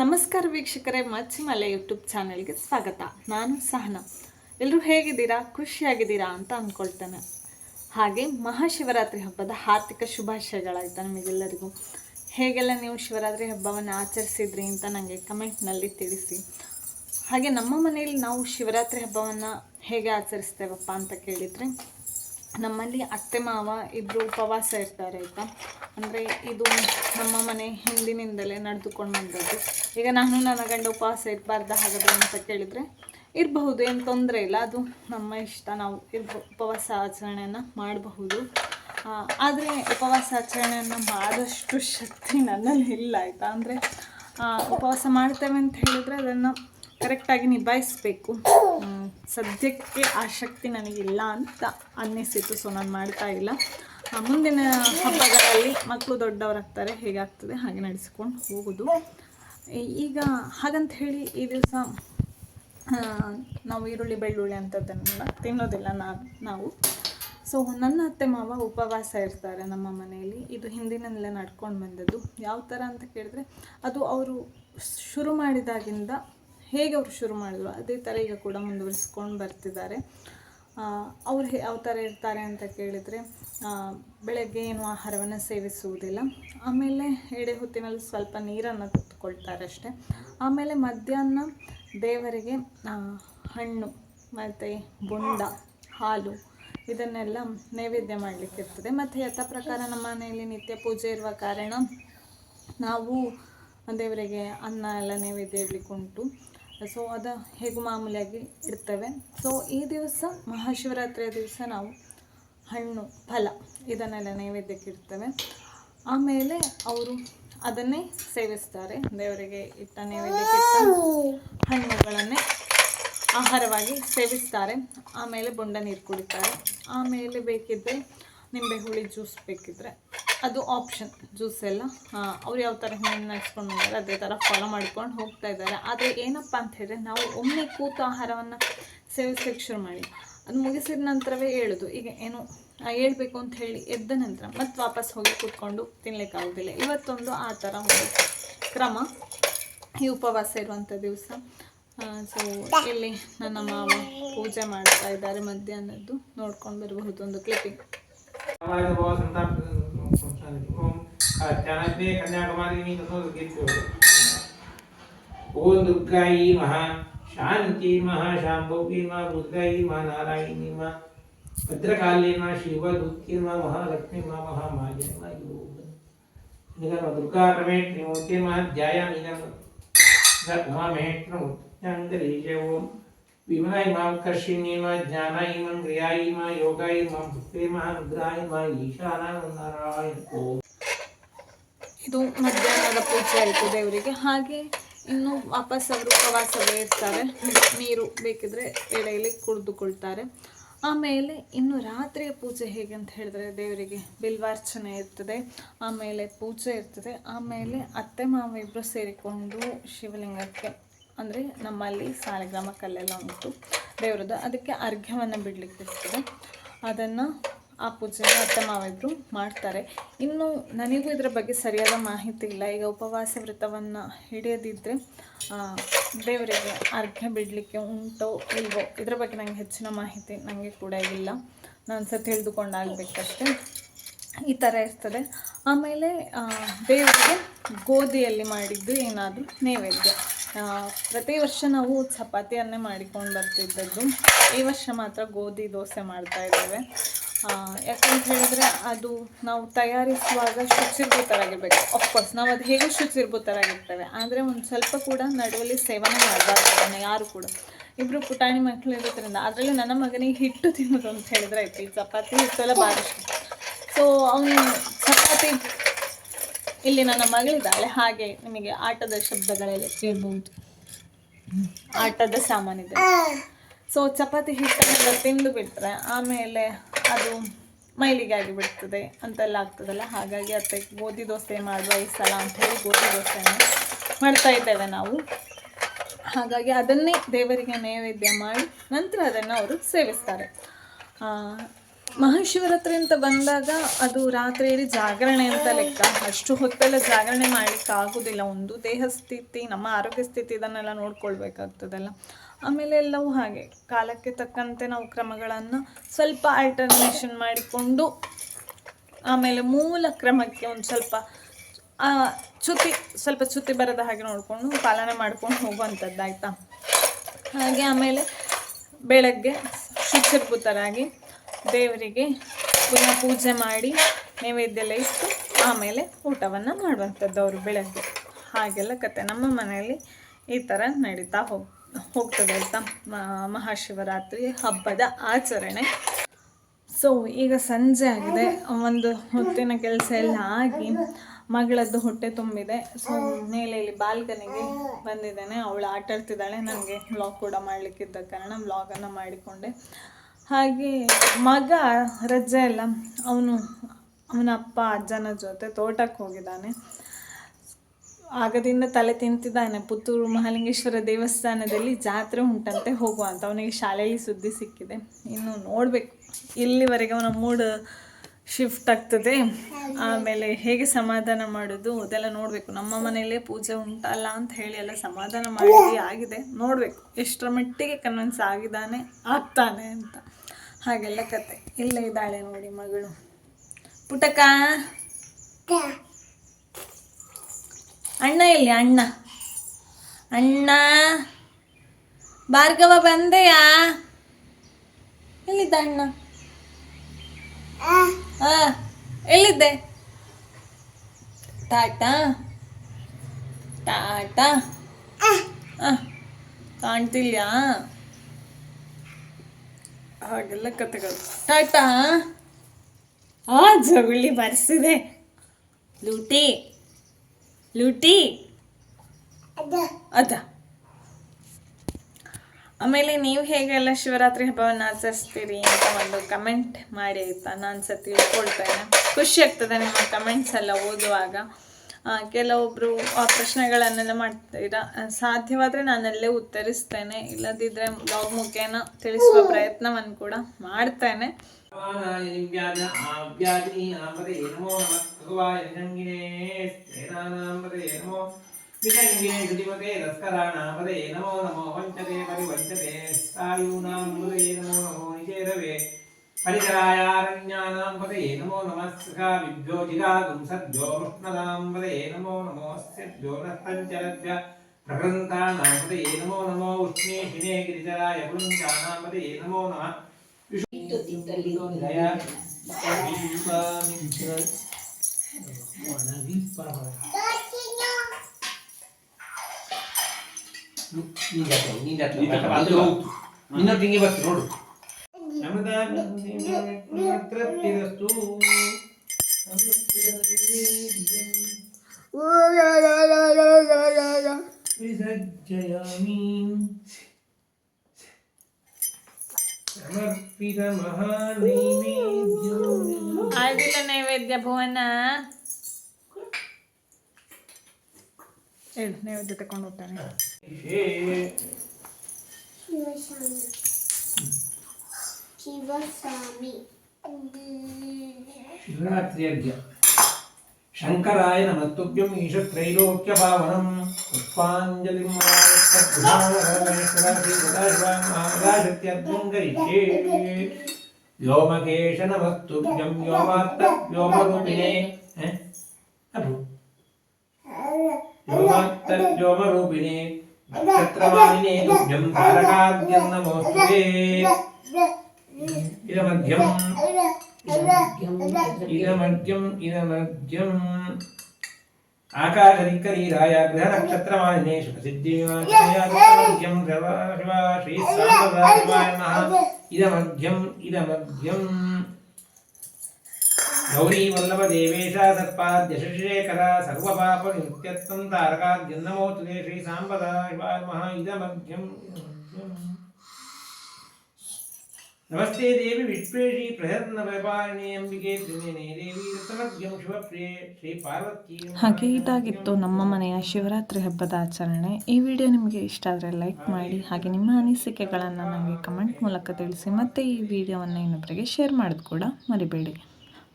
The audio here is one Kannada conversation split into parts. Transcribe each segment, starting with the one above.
ನಮಸ್ಕಾರ ವೀಕ್ಷಕರೇ, ಮಚ್ಚಿಮಲೆ ಯೂಟ್ಯೂಬ್ ಚಾನೆಲ್ಗೆ ಸ್ವಾಗತ. ನಾನು ಸಹನಾ. ಎಲ್ಲರೂ ಹೇಗಿದ್ದೀರಾ? ಖುಷಿಯಾಗಿದ್ದೀರಾ ಅಂತ ಅಂದ್ಕೊಳ್ತೇನೆ ಹಾಗೆ ಮಹಾಶಿವರಾತ್ರಿ ಹಬ್ಬದ ಹಾರ್ದಿಕ ಶುಭಾಶಯಗಳಾಯ್ತು ನಿಮಗೆಲ್ಲರಿಗೂ. ಹೇಗೆಲ್ಲ ನೀವು ಶಿವರಾತ್ರಿ ಹಬ್ಬವನ್ನು ಆಚರಿಸಿದ್ರಿ ಅಂತ ನನಗೆ ಕಮೆಂಟ್ನಲ್ಲಿ ತಿಳಿಸಿ. ಹಾಗೆ ನಮ್ಮ ಮನೆಯಲ್ಲಿ ನಾವು ಶಿವರಾತ್ರಿ ಹಬ್ಬವನ್ನು ಹೇಗೆ ಆಚರಿಸ್ತೇವಪ್ಪ ಅಂತ ಕೇಳಿದರೆ ನಮ್ಮಲ್ಲಿ ಅತ್ತೆ, ಮಾವ ಇಬ್ಬರು ಉಪವಾಸ ಇರ್ತಾರೆ ಆಯಿತಾ? ಅಂದರೆ ಇದು ನಮ್ಮ ಮನೆ ಹಿಂದಿನಿಂದಲೇ ನಡೆದುಕೊಂಡು ಬಂದದ್ದು. ಈಗ ನಾನು, ನನ್ನ ಗಂಡ ಉಪವಾಸ ಇರಬಾರ್ದ ಹಾಗಾದ್ರೆ ಅಂತ ಕೇಳಿದರೆ ಇರಬಹುದು, ಏನು ತೊಂದರೆ ಇಲ್ಲ. ಅದು ನಮ್ಮ ಇಷ್ಟ, ನಾವು ಇರ್ಬ ಉಪವಾಸ ಆಚರಣೆಯನ್ನು ಮಾಡಬಹುದು. ಆದರೆ ಉಪವಾಸ ಆಚರಣೆಯನ್ನು ಮಾಡೋಷ್ಟು ಶಕ್ತಿ ನನ್ನಲ್ಲಿ ಇಲ್ಲ ಆಯಿತಾ? ಅಂದರೆ ಉಪವಾಸ ಮಾಡ್ತೇವೆ ಅಂತ ಹೇಳಿದರೆ ಅದನ್ನು ಕರೆಕ್ಟಾಗಿ ನಿಭಾಯಿಸಬೇಕು. ಸದ್ಯಕ್ಕೆ ಆ ಶಕ್ತಿ ನನಗಿಲ್ಲ ಅಂತ ಅನ್ನಿಸಿತು ಸೊ ನಾನು ಮಾಡ್ತಾ ಇಲ್ಲ. ಮುಂದಿನ ಹಬ್ಬಗಳಲ್ಲಿ ಮಕ್ಕಳು ದೊಡ್ಡವರಾಗ್ತಾರೆ, ಹೇಗಾಗ್ತದೆ ಹಾಗೆ ನಡೆಸ್ಕೊಂಡು ಹೋಗೋದು. ಈಗ ಹಾಗಂತ ಹೇಳಿ ಈ ದಿವಸ ನಾವು ಈರುಳ್ಳಿ, ಬೆಳ್ಳುಳ್ಳಿ ಅಂಥದ್ದನ್ನೆಲ್ಲ ತಿನ್ನೋದಿಲ್ಲ ನಾನು ನಾವು. ಸೊ ನನ್ನ ಅತ್ತೆ ಮಾವ ಉಪವಾಸ ಇರ್ತಾರೆ ನಮ್ಮ ಮನೆಯಲ್ಲಿ. ಇದು ಹಿಂದಿನಲ್ಲೇ ನಡ್ಕೊಂಡು ಬಂದದ್ದು. ಯಾವ ಥರ ಅಂತ ಕೇಳಿದ್ರೆ, ಅದು ಅವರು ಶುರು ಮಾಡಿದಾಗಿಂದ ಹೇಗೆ ಅವರು ಶುರು ಮಾಡಿದ್ರು ಅದೇ ಥರ ಈಗ ಕೂಡ ಮುಂದುವರಿಸ್ಕೊಂಡು ಬರ್ತಿದ್ದಾರೆ. ಅವ್ರು ಯಾವ ಥರ ಇರ್ತಾರೆ ಅಂತ ಕೇಳಿದರೆ ಬೆಳಗ್ಗೆ ಏನು ಆಹಾರವನ್ನು ಸೇವಿಸುವುದಿಲ್ಲ. ಆಮೇಲೆ ಎಡೆ ಹೊತ್ತಿನಲ್ಲಿ ಸ್ವಲ್ಪ ನೀರನ್ನು ಕುತ್ಕೊಳ್ತಾರೆ ಅಷ್ಟೇ. ಆಮೇಲೆ ಮಧ್ಯಾಹ್ನ ದೇವರಿಗೆ ಹಣ್ಣು, ಮತ್ತು ಬೊಂಡ, ಹಾಲು ಇದನ್ನೆಲ್ಲ ನೈವೇದ್ಯ ಮಾಡಲಿಕ್ಕೆ ಇರ್ತದೆ. ಮತ್ತು ಯಥ ಪ್ರಕಾರ ನಮ್ಮ ಮನೆಯಲ್ಲಿ ನಿತ್ಯ ಪೂಜೆ ಇರುವ ಕಾರಣ ನಾವು ದೇವರಿಗೆ ಅನ್ನ ಎಲ್ಲ ನೈವೇದ್ಯ ಇಡ್ಲಿಕ್ಕೆ ಉಂಟು. ಸೊ ಅದು ಹೇಗೂ ಮಾಮೂಲಿಯಾಗಿ ಇರ್ತವೆ. ಸೊ ಈ ದಿವಸ ಮಹಾಶಿವರಾತ್ರಿಯ ದಿವಸ ನಾವು ಹಣ್ಣು, ಫಲ ಇದನ್ನೆಲ್ಲ ನೈವೇದ್ಯಕ್ಕೆ ಇಡ್ತೇವೆ. ಆಮೇಲೆ ಅವರು ಅದನ್ನೇ ಸೇವಿಸ್ತಾರೆ. ದೇವರಿಗೆ ಇಟ್ಟ ನೈವೇದ್ಯಕ್ಕೆ ಹಣ್ಣುಗಳನ್ನೇ ಆಹಾರವಾಗಿ ಸೇವಿಸ್ತಾರೆ. ಆಮೇಲೆ ಬೊಂಡ ನೀರು ಕುಡಿತಾರೆ. ಆಮೇಲೆ ಬೇಕಿದ್ದರೆ ನಿಂಬೆ ಹುಳಿ ಜ್ಯೂಸ್ ಬೇಕಿದ್ದರೆ ಅದು ಆಪ್ಷನ್ ಜ್ಯೂಸ್ ಎಲ್ಲ. ಅವ್ರು ಯಾವ ಥರ ಹಿಂದೆ ನಡೆಸ್ಕೊಂಡು ಬಂದಾರೆ, ಅದೇ ಥರ ಫಾಲೋ ಮಾಡ್ಕೊಂಡು ಹೋಗ್ತಾ ಇದ್ದಾರೆ. ಆದರೆ ಏನಪ್ಪ ಅಂತ ಹೇಳಿದ್ರೆ ನಾವು ಒಮ್ಮೆ ಕೂತು ಆಹಾರವನ್ನು ಸೇವಿಸ್ಲಿಕ್ಕೆ ಶುರು ಮಾಡಿ. ಅದು ಮುಗಿಸಿದ ನಂತರವೇ ಹೇಳೋದು. ಈಗ ಏನು ಹೇಳ್ಬೇಕು ಅಂತ ಹೇಳಿ ಎದ್ದ ನಂತರ ಮತ್ತೆ ವಾಪಸ್ ಹೋಗಿ ಕೂತ್ಕೊಂಡು ತಿನ್ನಲಿಕ್ಕಾಗೋದಿಲ್ಲ ಇವತ್ತೊಂದು ಆ ಥರ ಒಂದು ಕ್ರಮ. ಈ ಉಪವಾಸ ಇರುವಂಥ ದಿವಸ. ಸೊ ಇಲ್ಲಿ ನನ್ನ ಮಾವ ಪೂಜೆ ಮಾಡ್ತಾ ಇದ್ದಾರೆ ಮಧ್ಯಾಹ್ನದ್ದು. ನೋಡ್ಕೊಂಡು ಬರಬಹುದು ಒಂದು ಕ್ಲಿಪ್ಪಿಂಗ್ ಚಾಣಕ್ಯ ಕನ್ಯಾಕುಮಾರಿ ಓಂ ದುರ್ಗಾಯಿ ಮಹಾ ಶಾಂತಿ ಮಹಾ ಶಾಂಭವಿ ಮಾ ದುರ್ಗಾಯಿ ಮಾ ನಾರಾಯಣಿ ಮಾ ಭದ್ರಕಾಳಿ ಮಾ ಶಿವದೂತಿ ಮಾ ಮಹಾಲಕ್ಷ್ಮಿ ಮಾ ಮಹಾಮಾಯ ಮಾ ನಿಗಮ ದುರ್ಗಾ ಪ್ರಮೇಟ್ ಮೂರ್ತಿ ಮಾ ಧ್ಯಾಯಾಮಿ ಉಮಾಮೇಷ್ಣಂಗರೀಜ ಓಂ ವಿಮಲಾಯ ಮಾಂ ಕರ್ಷಿಣಿ ಮಾಂ ಕ್ರಿಯಾ ಮಾ ಯೋಗಾಯ ಮಾಂ ಭಕ್ತೇ ಮಾ ರುದ್ರಾಯ ಮಾ ಈಶಾನಾಯ ನಾರಾಯಣ ಇದು ಮಧ್ಯಾಹ್ನದ ಪೂಜೆ ಆಯಿತು ದೇವರಿಗೆ. ಹಾಗೆ ಇನ್ನು ವಾಪಸ್ ಅವರು ಪ್ರವಾಸವೇ ಇರ್ತಾರೆ. ನೀರು ಬೇಕಿದ್ರೆ ಎಡೆಯಲ್ಲಿ ಕುಡಿದುಕೊಳ್ತಾರೆ. ಆಮೇಲೆ ಇನ್ನು ರಾತ್ರಿಯ ಪೂಜೆ ಹೇಗೆ ಅಂತ ಹೇಳಿದ್ರೆ ದೇವರಿಗೆ ಬಿಲ್ವಾರ್ಚನೆ ಇರ್ತದೆ. ಆಮೇಲೆ ಪೂಜೆ ಇರ್ತದೆ. ಆಮೇಲೆ ಅತ್ತೆ ಮಾವ ಇಬ್ಬರು ಸೇರಿಕೊಂಡು ಶಿವಲಿಂಗಕ್ಕೆ ಅಂದರೆ ನಮ್ಮಲ್ಲಿ ಸಾಲಿಗ್ರಾಮ ಕಲ್ಲೆಲ್ಲ ಉಂಟು ದೇವರದ್ದು. ಅದಕ್ಕೆ ಅರ್ಘ್ಯವನ್ನು ಬಿಡಲಿಕ್ಕೆ ಇರ್ತದೆ. ಅದನ್ನು ಆ ಪೂಜೆ ಅತ್ತೆ ಮಾವಿಬ್ರು ಮಾಡ್ತಾರೆ. ಇನ್ನು ನನಗೂ ಇದರ ಬಗ್ಗೆ ಸರಿಯಾದ ಮಾಹಿತಿ ಇಲ್ಲ. ಈಗ ಉಪವಾಸ ವ್ರತವನ್ನು ಹಿಡಿಯದಿದ್ದರೆ ದೇವರಿಗೆ ಅರ್ಘ್ಯ ಬಿಡಲಿಕ್ಕೆ ಉಂಟೋ ಇಲ್ವೋ, ಇದರ ಬಗ್ಗೆ ನನಗೆ ಹೆಚ್ಚಿನ ಮಾಹಿತಿ ನನಗೆ ಕೂಡ ಇಲ್ಲ. ನಾನು ಸಹ ತಿಳಿದುಕೊಂಡಾಗಬೇಕಷ್ಟೇ ಈ ಥರ ಇರ್ತದೆ. ಆಮೇಲೆ ದೇವರಿಗೆ ಗೋಧಿಯಲ್ಲಿ ಮಾಡಿದ್ದು ಏನಾದರೂ ನೈವೇದ್ಯ. ಪ್ರತಿ ವರ್ಷ ನಾವು ಚಪಾತಿಯನ್ನೇ ಮಾಡಿಕೊಂಡು ಬರ್ತಿದ್ದದ್ದು. ಈ ವರ್ಷ ಮಾತ್ರ ಗೋಧಿ ದೋಸೆ ಮಾಡ್ತಾ ಇದ್ದೇವೆ. ಯಾಕಂತ ಹೇಳಿದ್ರೆ ಅದು ನಾವು ತಯಾರಿಸುವಾಗ ಶುಚಿರ್ಭೂತರಾಗಿರ್ಬೇಕು. ಅಫ್ಕೋರ್ಸ್ ನಾವು ಅದು ಹೇಗೆ ಶುಚಿರ್ಭೂತರಾಗಿರ್ತೇವೆ. ಆದರೆ ಒಂದು ಸ್ವಲ್ಪ ಕೂಡ ನಡುವಲ್ಲಿ ಸೇವನೆ ಮಾಡಬಾರ್ದು ಯಾರು ಕೂಡ. ಇಬ್ಬರು ಪುಟಾಣಿ ಮಕ್ಕಳು ಇರೋದ್ರಿಂದ ಅದರಲ್ಲಿ ನನ್ನ ಮಗನಿಗೆ ಹಿಟ್ಟು ತಿನ್ನೋದು ಅಂತ ಹೇಳಿದ್ರೆ ಆಯ್ತು. ಈ ಚಪಾತಿ ಹಿಟ್ಟೆಲ್ಲ ಭಾರಿ ಸೊ ಅವನು ಚಪಾತಿ ಇಲ್ಲಿ ನನ್ನ ಮಗಳಿದ್ದಾಳೆ. ಹಾಗೆ ನಿಮಗೆ ಆಟದ ಶಬ್ದಗಳೆಲ್ಲ ಕೇಳ್ಬೋದು ಆಟದ ಸಾಮಾನಿದೆ. ಸೊ ಚಪಾತಿ ಹಿಟ್ಟನ್ನೆಲ್ಲ ತಿಂದು ಬಿಟ್ಟರೆ ಆಮೇಲೆ ಅದು ಮೈಲಿಗೆ ಆಗಿಬಿಡ್ತದೆ ಅಂತೆಲ್ಲ ಆಗ್ತದಲ್ಲ. ಹಾಗಾಗಿ ಅತ್ತೆ ಗೋಧಿ ದೋಸೆ ಮಾಡುವ ಈ ಸಲ ಅಂತ ಹೇಳಿ ಗೋಧಿ ದೋಸೆಯನ್ನು ಮಾಡ್ತಾ ಇದ್ದೇವೆ ನಾವು. ಹಾಗಾಗಿ ಅದನ್ನೇ ದೇವರಿಗೆ ನೈವೇದ್ಯ ಮಾಡಿ ನಂತರ ಅದನ್ನು ಅವರು ಸೇವಿಸ್ತಾರೆ. ಮಹಾಶಿವರಾತ್ರಿ ಅಂತ ಬಂದಾಗ ಅದು ರಾತ್ರಿಯಲ್ಲಿ ಜಾಗರಣೆ ಅಂತ ಲೆಕ್ಕ. ಅಷ್ಟು ಹೊತ್ತೆಲ್ಲ ಜಾಗರಣೆ ಮಾಡ್ಲಿಕ್ಕೆ ಆಗೋದಿಲ್ಲ. ಒಂದು ದೇಹ ಸ್ಥಿತಿ, ನಮ್ಮ ಆರೋಗ್ಯ ಸ್ಥಿತಿ ಇದನ್ನೆಲ್ಲ ನೋಡ್ಕೊಳ್ಬೇಕಾಗ್ತದಲ್ಲ. ಆಮೇಲೆ ಎಲ್ಲವೂ ಹಾಗೆ. ಕಾಲಕ್ಕೆ ತಕ್ಕಂತೆ ನಾವು ಕ್ರಮಗಳನ್ನು ಸ್ವಲ್ಪ ಆಲ್ಟರ್ನೇಷನ್ ಮಾಡಿಕೊಂಡು, ಆಮೇಲೆ ಮೂಲ ಕ್ರಮಕ್ಕೆ ಒಂದು ಸ್ವಲ್ಪ ಚ್ಯುತಿ ಸ್ವಲ್ಪ ಚ್ಯುತಿ ಬರದ ಹಾಗೆ ನೋಡಿಕೊಂಡು ಪಾಲನೆ ಮಾಡ್ಕೊಂಡು ಹೋಗುವಂಥದ್ದು ಆಯಿತಾ ಹಾಗೆ ಆಮೇಲೆ ಬೆಳಗ್ಗೆ ಶುಚಿರ್ಭೂತರಾಗಿ ದೇವರಿಗೆ ಪುನಃ ಪೂಜೆ ಮಾಡಿ ನೈವೇದ್ಯ ಇಟ್ಟು ಆಮೇಲೆ ಊಟವನ್ನು ಮಾಡುವಂಥದ್ದು ಅವರು ಬೆಳಗ್ಗೆ. ಹಾಗೆಲ್ಲ ಕತೆ ನಮ್ಮ ಮನೆಯಲ್ಲಿ ಈ ಥರ ನಡೀತಾ ಹೋಗ್, ಹೋಗ್ತದೆ ಆಯಿತಾ ಮಹಾಶಿವರಾತ್ರಿ ಹಬ್ಬದ ಆಚರಣೆ. ಸೊ ಈಗ ಸಂಜೆ ಆಗಿದೆ. ಒಂದು ಹೊತ್ತಿನ ಕೆಲಸ ಎಲ್ಲ ಆಗಿ ಮಗಳದ್ದು ಹೊಟ್ಟೆ ತುಂಬಿದೆ. ಸೊ ಮೇಲೆ ಇಲ್ಲಿ ಬಾಲ್ಕನಿಗೆ ಬಂದಿದ್ದೇನೆ. ಅವಳು ಆಟಾಡ್ತಿದ್ದಾಳೆ. ನನಗೆ ವ್ಲಾಗ್ ಕೂಡ ಮಾಡಲಿಕ್ಕಿದ್ದ ಕಾರಣ ವ್ಲಾಗನ್ನು ಮಾಡಿಕೊಂಡೆ. ಹಾಗೆ ಮಗ ರಜೆ ಎಲ್ಲ ಅವನು, ಅವನ ಅಪ್ಪ, ಅಜ್ಜನ ಜೊತೆ ತೋಟಕ್ಕೆ ಹೋಗಿದ್ದಾನೆ. ಆಗದಿಂದ ತಲೆ ತಿಂತಿದ್ದಾನೆ. ಪುತ್ತೂರು ಮಹಾಲಿಂಗೇಶ್ವರ ದೇವಸ್ಥಾನದಲ್ಲಿ ಜಾತ್ರೆ ಉಂಟಂತೆ ಹೋಗುವ ಅಂತ. ಅವನಿಗೆ ಶಾಲೆಯಲ್ಲಿ ಸುದ್ದಿ ಸಿಕ್ಕಿದೆ. ಇನ್ನು ನೋಡಬೇಕು. ಇಲ್ಲಿವರೆಗೆ ಅವನ ಮೂಡ್ ಶಿಫ್ಟ್ ಆಗ್ತದೆ. ಆಮೇಲೆ ಹೇಗೆ ಸಮಾಧಾನ ಮಾಡೋದು, ಅದೆಲ್ಲ ನೋಡಬೇಕು. ನಮ್ಮ ಮನೆಯಲ್ಲೇ ಪೂಜೆ ಉಂಟಲ್ಲ ಅಂತ ಹೇಳಿ ಎಲ್ಲ ಸಮಾಧಾನ ಮಾಡಿ ಆಗಿದೆ. ನೋಡಬೇಕು. ಎಷ್ಟರ ಮಟ್ಟಿಗೆ ಕನ್ವಿನ್ಸ್ ಆಗಿದ್ದಾನೆ, ಆಗ್ತಾನೆ ಅಂತ. ಹಾಗೆಲ್ಲ ಕತೆ. ಇಲ್ಲೇ ಇದ್ದಾಳೆ ನೋಡಿ ಮಗಳು. ಪುಟಕ? ಅಣ್ಣ ಇಲ್ಲಿ ಅಣ್ಣ. ಅಣ್ಣ? ಭಾರ್ಗವ ಬಂದೆಯಾ? ಎಲ್ಲಿದ್ದ ಅಣ್ಣ? ಎಲ್ಲಿದ್ದೆ? ಟಾಟಾ. ಟಾಟಾ. ಕಾಣ್ತಿಲ್ಯಾ? ಹಾಗೆಲ್ಲ ಕತೆಗಳು. ಟಾಟಾ. ಆ ಜಗುಳಿ ಬರ್ಸಿದೆ. ಲೂಟಿ. ಲೂಟಿ. ಅದ. ಆಮೇಲೆ ನೀವು ಹೇಗೆಲ್ಲ ಶಿವರಾತ್ರಿ ಹಬ್ಬವನ್ನು ಆಚರಿಸ್ತೀರಿ ಅಂತ ಒಂದು ಕಮೆಂಟ್ ಮಾಡಿ ಆಯಿತಾ? ನಾನು ಸಹ ತಿಳ್ಕೊಳ್ತೇನೆ. ಖುಷಿ ಆಗ್ತದೆ ನಿಮ್ಮ ಕಮೆಂಟ್ಸ್ ಎಲ್ಲ ಓದುವಾಗ. ಕೆಲವೊಬ್ಬರು ಆ ಪ್ರಶ್ನೆಗಳನ್ನೆಲ್ಲ ಮಾಡ್ತೀರಾ? ಸಾಧ್ಯವಾದರೆ ನಾನಲ್ಲೇ ಉತ್ತರಿಸ್ತೇನೆ. ಇಲ್ಲದಿದ್ದರೆ ಬ್ಲಾಗ್ ಮುಖೇನ ತಿಳಿಸುವ ಪ್ರಯತ್ನವನ್ನು ಕೂಡ ಮಾಡ್ತೇನೆ. व्याध आव्याधिनीनाम्पदे नमो नमः भगवाय निरङ्गिने स्तेनानाम्पदे नमो विरङ्गिने श्रुतिमते तस्कराणाम्पदे नमो नमो वञ्चते परिवञ्चते सायूनाम्पदे नमो नमो निचेरवे परिकरायारण्यानाम्पदे नमो नमः सखाभिभ्यो जिगातुं सद्भ्यो कृष्णदाम्पदे नमो नमो अस्यभ्यो नस्तञ्चरभ्य प्रकृन्तानाम्पदे नमो नमो उष्णेशिने ನೀನು ಜಾತ್ರೆ ನೀನು ಜಾತ್ರೆ ಅಲ್ಲಿ ಹೋಗು ನಿನ್ನೊಟ್ಟು ಹಿಂಗೆ ಬರ್ತೀನಿ ನೋಡು ತೃಪ್ತಿರಸ್ತು ವಿಸಜ್ಜಯಾಮಿ ಸಮರ್ಪಿತ ಮಹಾನೈವೇದ್ಯ ಭುವನ ಹೇಳು ನೈವೇದ್ಯ ತಕೊಂಡು ಹೋಗ್ತಾನೆ ಹೇ ಶಿವಸ್ವಾಮಿ ಶಿವರಾತ್ರಿಯರ್ಘ್ಯ ಶಂಕರಾಯ ನಮಸ್ತುಭ್ಯಂ ಈಶತ್ರೈಲೋಕ್ಯ ಪಾವನಂ ಪುಷ್ಪಾಂಜಲಿಂ ಮಹಾರಾಶಕ್ತ್ಯದ್ಭುಂಗರಿಷ್ಯೇ ವ್ಯೋಮಕೇಶ ನಮಸ್ತುಭ್ಯಂ ವ್ಯೋಮಾತ್ತ ವ್ಯೋಮರೂಪಿಣೆ ಹ? ಅಭು योगोत्तर्योगरूपिणे नक्षत्रवाणिने तुभ्यं तारकाद्यं नमोऽस्तुते इदमद्यम् इदमद्यम् इदमद्यम् आकाशदिक्करीराय ग्रहनक्षत्रवाणिने शुभसिद्धिमाख्यं शिवा श्रीः इदमद्यम् इदमद्यम् ಗೌರಿ ವಲ್ಲಭ ದೇವೇಶ ಸರ್ಪಾದ್ಯ ಶಶಿಶೇಖರ ಸರ್ವಪಾಪ ನಿತ್ಯತ್ವಂ ತಾರಕಾದ್ಯಂ ನಮೋಸ್ತುತೆ ಶ್ರೀ ಸಾಂಬದ ಶಿವಾಯ ಇದಮಧ್ಯಂ ನಮಸ್ತೆ ದೇವಿ ವಿಶ್ವೇಶಿ ಪ್ರಯತ್ನ ವ್ಯಾಪಾರಣಿ ಅಂಬಿಕೆ ತ್ರಿನೇನೆ ದೇವಿ ರತ್ನಮಧ್ಯಂ ಶಿವಪ್ರಿಯೆ ಶ್ರೀ ಪಾರ್ವತಿ ಹಾಗೆ ಇದಾಗಿತ್ತು ನಮ್ಮ ಮನೆಯ ಶಿವರಾತ್ರಿ ಹಬ್ಬದ ಆಚರಣೆ. ಈ ವಿಡಿಯೋ ನಿಮಗೆ ಇಷ್ಟ ಆದರೆ ಲೈಕ್ ಮಾಡಿ ಹಾಗೆ ನಿಮ್ಮ ಅನಿಸಿಕೆಗಳನ್ನು ನನಗೆ ಕಮೆಂಟ್ ಮೂಲಕ ತಿಳಿಸಿ ಮತ್ತೆ ಈ ವಿಡಿಯೋವನ್ನು ಇನ್ನೊಬ್ಬರಿಗೆ ಶೇರ್ ಮಾಡೋದು ಕೂಡ ಮರಿಬೇಡಿ.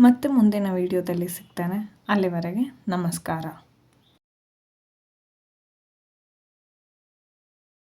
ಮತ್ತೆ ಮುಂದಿನ ವಿಡಿಯೋದಲ್ಲಿ ಸಿಗ್ತೇನೆ. ಅಲ್ಲಿವರೆಗೆ ನಮಸ್ಕಾರ.